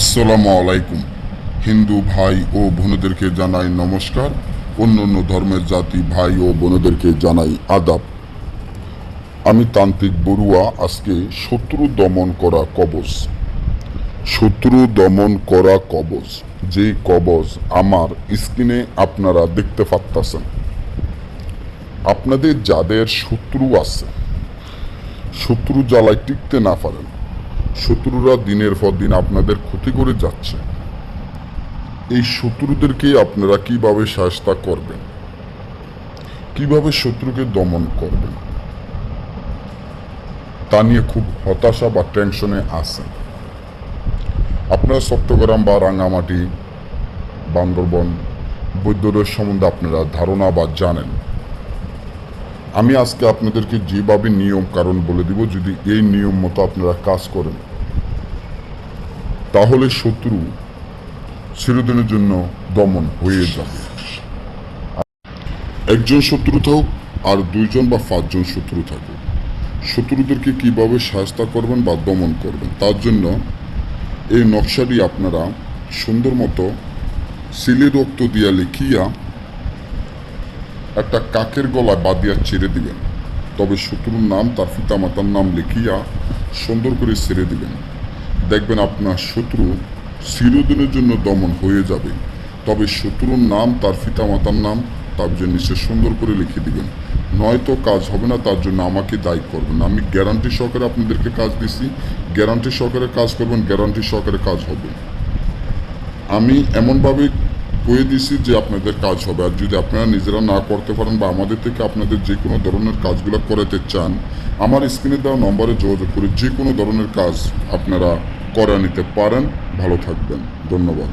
আসসালামু আলাইকুম। হিন্দু ভাই ও বোনদেরকে জানাই নমস্কার। অন্য অন্য ধর্মের জাতি ভাই ও বোনদেরকে জানাই আদাব। আমি তান্ত্রিক বড়ুয়া, আজকে শত্রু দমন করা কবচ শত্রু দমন করা কবচ যে কবচ আমার স্ক্রিনে আপনারা দেখতে পাচ্ছেন আপনাদের যাদের শত্রু আছে, শত্রু জ্বালায় টিকতে না পারেন। শত্রুরা দিনের পর দিন আপনাদের ক্ষতি করে যাচ্ছে। এই শত্রুদেরকে আপনারা কীভাবে সাহস্তা করবেন? কীভাবে শত্রুকে দমন করবেন? তা নিয়ে খুব হতাশা বা টেনশনে আছেন। আপনারা চট্টগ্রাম বা রাঙামাটি বান্দরবন বৈদ্যদের সম্বন্ধে আপনারা ধারণা বা জানেন। আমি আজকে আপনাদেরকে যেভাবে নিয়ম কারণ বলে দিব, যদি এই নিয়ম মতো আপনারা কাজ করেন তাহলে শত্রু চিরদিনের জন্য দমন হয়ে যাবে। একজন শত্রু থাকুক আর দুইজন বা পাঁচজন শত্রু থাকুক। শত্রুদেরকে কীভাবে সাহায্য করবেন বা দমন করবেন, তার জন্য এই নকশাটি আপনারা সুন্দর মতো সিলি রক্ত দিয়া লিখিয়া একটা কাকের গলায় বাদিয়া ছেড়ে দিবেন। তবে শত্রুর নাম, তার পিতামাতার নাম লিখিয়া সুন্দর করে ছেড়ে দিবেন। দেখবেন আপনার শত্রু চিরদিনের জন্য দমন হয়ে যাবে। তবে শত্রুর নাম, তার পিতামাতার নাম, তার জন্য নিচে সুন্দর করে লিখে দিবেন। নয়তো কাজ হবে না, তার জন্য আমাকে দায়ী করবেন। আমি গ্যারান্টি সহকারে আপনাদেরকে কাজ দিছি। গ্যারান্টি সহকারে কাজ করবেন গ্যারান্টি সহকারে কাজ হবে। আমি এমনভাবে কয়ে দিছি যে আপনাদের কাজ হবে। আর যদি আপনারা নিজেরা না করতে পারেন বা আমাদের থেকে আপনাদের যে কোনো ধরনের কাজগুলো করাতে চান, আমার স্ক্রিনে দেওয়া নম্বরে যোগাযোগ করে যে কোনো ধরনের কাজ আপনারা করে নিতে পারেন। ভালো থাকবেন। ধন্যবাদ।